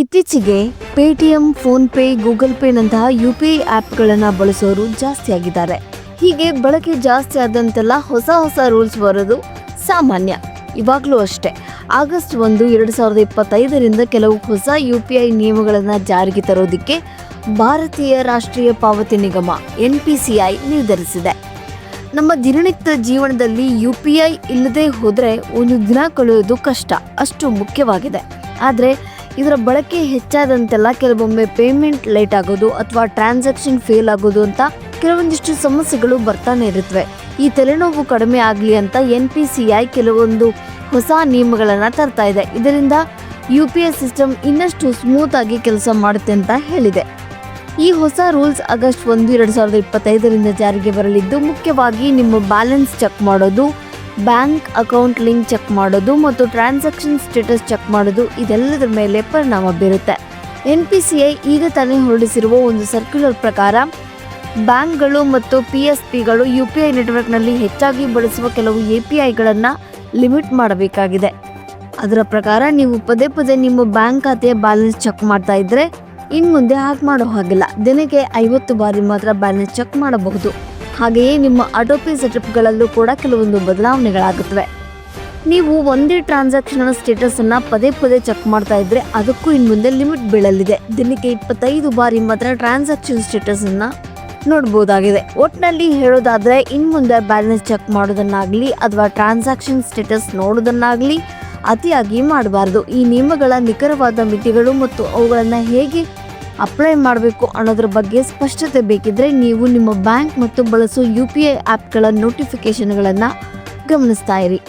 ಇತ್ತೀಚೆಗೆ Paytm PhonePe, Google ಪೇನಂತಹ U P I ಆ್ಯಪ್ಗಳನ್ನು ಬಳಸೋರು ಜಾಸ್ತಿ ಆಗಿದ್ದಾರೆ. ಹೀಗೆ ಬಳಕೆ ಜಾಸ್ತಿ ಆದಂತೆಲ್ಲ ಹೊಸ ಹೊಸ ರೂಲ್ಸ್ ಬರೋದು ಸಾಮಾನ್ಯ, ಇವಾಗಲೂ ಅಷ್ಟೇ. ಆಗಸ್ಟ್ ಒಂದು, ಎರಡು ಸಾವಿರದ ಇಪ್ಪತ್ತೈದರಿಂದ ಕೆಲವು ಹೊಸ ಯು ಪಿ ಐ ನಿಯಮಗಳನ್ನು ಜಾರಿಗೆ ತರೋದಕ್ಕೆ ಭಾರತೀಯ ರಾಷ್ಟ್ರೀಯ ಪಾವತಿ ನಿಗಮ, ಎನ್ ಪಿ ಸಿ ಐ ನಿರ್ಧರಿಸಿದೆ. ನಮ್ಮ ದಿನನಿತ್ಯ ಜೀವನದಲ್ಲಿ ಯು ಪಿ ಐ ಇಲ್ಲದೆ ಹೋದರೆ ಒಂದು ದಿನ ಕಳೆಯೋದು ಕಷ್ಟ, ಅಷ್ಟು ಮುಖ್ಯವಾಗಿದೆ. ಆದರೆ ಇದರ ಬಳಕೆ ಹೆಚ್ಚಾದಂತೆಲ್ಲ ಕೆಲವೊಮ್ಮೆ ಪೇಮೆಂಟ್ ಲೇಟ್ ಆಗೋದು ಅಥವಾ ಟ್ರಾನ್ಸಾಕ್ಷನ್ ಫೇಲ್ ಆಗೋದು ಅಂತ ಕೆಲವೊಂದಿಷ್ಟು ಸಮಸ್ಯೆಗಳು ಬರ್ತಾನೆ ಇರುತ್ತವೆ. ಈ ತಲೆನೋವು ಕಡಿಮೆ ಆಗಲಿ ಅಂತ ಎನ್ ಪಿ ಸಿ ಐ ಕೆಲವೊಂದು ಹೊಸ ನಿಯಮಗಳನ್ನು ತರ್ತಾ ಇದೆ. ಇದರಿಂದ ಯು ಪಿ ಎಸ್ ಸಿಸ್ಟಮ್ ಇನ್ನಷ್ಟು ಸ್ಮೂತ್ ಆಗಿ ಕೆಲಸ ಮಾಡುತ್ತೆ ಅಂತ ಹೇಳಿದೆ. ಈ ಹೊಸ ರೂಲ್ಸ್ ಆಗಸ್ಟ್ ಒಂದು, ಎರಡು ಸಾವಿರದ ಇಪ್ಪತ್ತೈದರಿಂದ ಜಾರಿಗೆ ಬರಲಿದ್ದು ಮುಖ್ಯವಾಗಿ ನಿಮ್ಮ ಬ್ಯಾಲೆನ್ಸ್ ಚೆಕ್ ಮಾಡೋದು ಬ್ಯಾಂಕ್ ಅಕೌಂಟ್ ಲಿಂಕ್ ಚೆಕ್ ಮಾಡೋದು ಮತ್ತು ಟ್ರಾನ್ಸಾಕ್ಷನ್ ಸ್ಟೇಟಸ್ ಚೆಕ್ ಮಾಡೋದು ಇದೆಲ್ಲದರ ಮೇಲೆ ಪರಿಣಾಮ ಬೀರುತ್ತೆ. ಎನ್ ಪಿ ಸಿ ಐ ಈಗ ತಾನೇ ಹೊರಡಿಸಿರುವ ಒಂದು ಸರ್ಕ್ಯುಲರ್ ಪ್ರಕಾರ, ಬ್ಯಾಂಕ್ಗಳು ಮತ್ತು ಪಿ ಎಸ್ ಪಿಗಳು ಯು ಪಿ ಐ ನೆಟ್ವರ್ಕ್ನಲ್ಲಿ ಹೆಚ್ಚಾಗಿ ಬಳಸುವ ಕೆಲವು ಎ ಪಿ ಐಗಳನ್ನು ಲಿಮಿಟ್ ಮಾಡಬೇಕಾಗಿದೆ. ಅದರ ಪ್ರಕಾರ ನೀವು ಪದೇ ಪದೇ ನಿಮ್ಮ ಬ್ಯಾಂಕ್ ಖಾತೆಯ ಬ್ಯಾಲೆನ್ಸ್ ಚೆಕ್ ಮಾಡ್ತಾ ಇದ್ದರೆ ಇನ್ನು ಮುಂದೆ ಹಾಗೆ ಮಾಡೋ ಹಾಗಿಲ್ಲ. ದಿನಕ್ಕೆ ಐವತ್ತು ಬಾರಿ ಮಾತ್ರ ಬ್ಯಾಲೆನ್ಸ್ ಚೆಕ್ ಮಾಡಬಹುದು. ಹಾಗೆಯೇ ನಿಮ್ಮ ಆಟೋಪೇ ಸೆಟಪ್ಗಳಲ್ಲೂ ಕೂಡ ಕೆಲವೊಂದು ಬದಲಾವಣೆಗಳಾಗುತ್ತವೆ. ನೀವು ಒಂದೇ ಟ್ರಾನ್ಸಾಕ್ಷನ್ ಸ್ಟೇಟಸ್ ಅನ್ನ ಪದೇ ಪದೇ ಚೆಕ್ ಮಾಡ್ತಾ ಇದ್ರೆ ಅದಕ್ಕೂ ಇನ್ನು ಮುಂದೆ ಲಿಮಿಟ್ ಬೀಳಲಿದೆ. ದಿನಕ್ಕೆ ಇಪ್ಪತ್ತೈದು ಬಾರಿ ಮಾತ್ರ ಟ್ರಾನ್ಸಾಕ್ಷನ್ ಸ್ಟೇಟಸ್ ಅನ್ನ ನೋಡ್ಬೋದಾಗಿದೆ. ಒಟ್ಟಿನಲ್ಲಿ ಹೇಳೋದಾದ್ರೆ ಇನ್ನು ಮುಂದೆ ಬ್ಯಾಲೆನ್ಸ್ ಚೆಕ್ ಮಾಡೋದನ್ನಾಗ್ಲಿ ಅಥವಾ ಟ್ರಾನ್ಸಾಕ್ಷನ್ ಸ್ಟೇಟಸ್ ನೋಡೋದನ್ನಾಗ್ಲಿ ಅತಿಯಾಗಿ ಮಾಡಬಾರ್ದು. ಈ ನಿಯಮಗಳ ನಿಖರವಾದ ಮಿತಿಗಳು ಮತ್ತು ಅವುಗಳನ್ನು ಹೇಗೆ ಅಪ್ಲೈ ಮಾಡಬೇಕು ಅನ್ನೋದ್ರ ಬಗ್ಗೆ ಸ್ಪಷ್ಟತೆ ಬೇಕಿದ್ರೆ ನೀವು ನಿಮ್ಮ ಬ್ಯಾಂಕ್ ಮತ್ತು ಬಳಸೋ ಯು ಪಿ ಐ ಆ್ಯಪ್ಗಳ ನೋಟಿಫಿಕೇಶನ್ಗಳನ್ನು ಗಮನಿಸ್ತಾ ಇರಿ.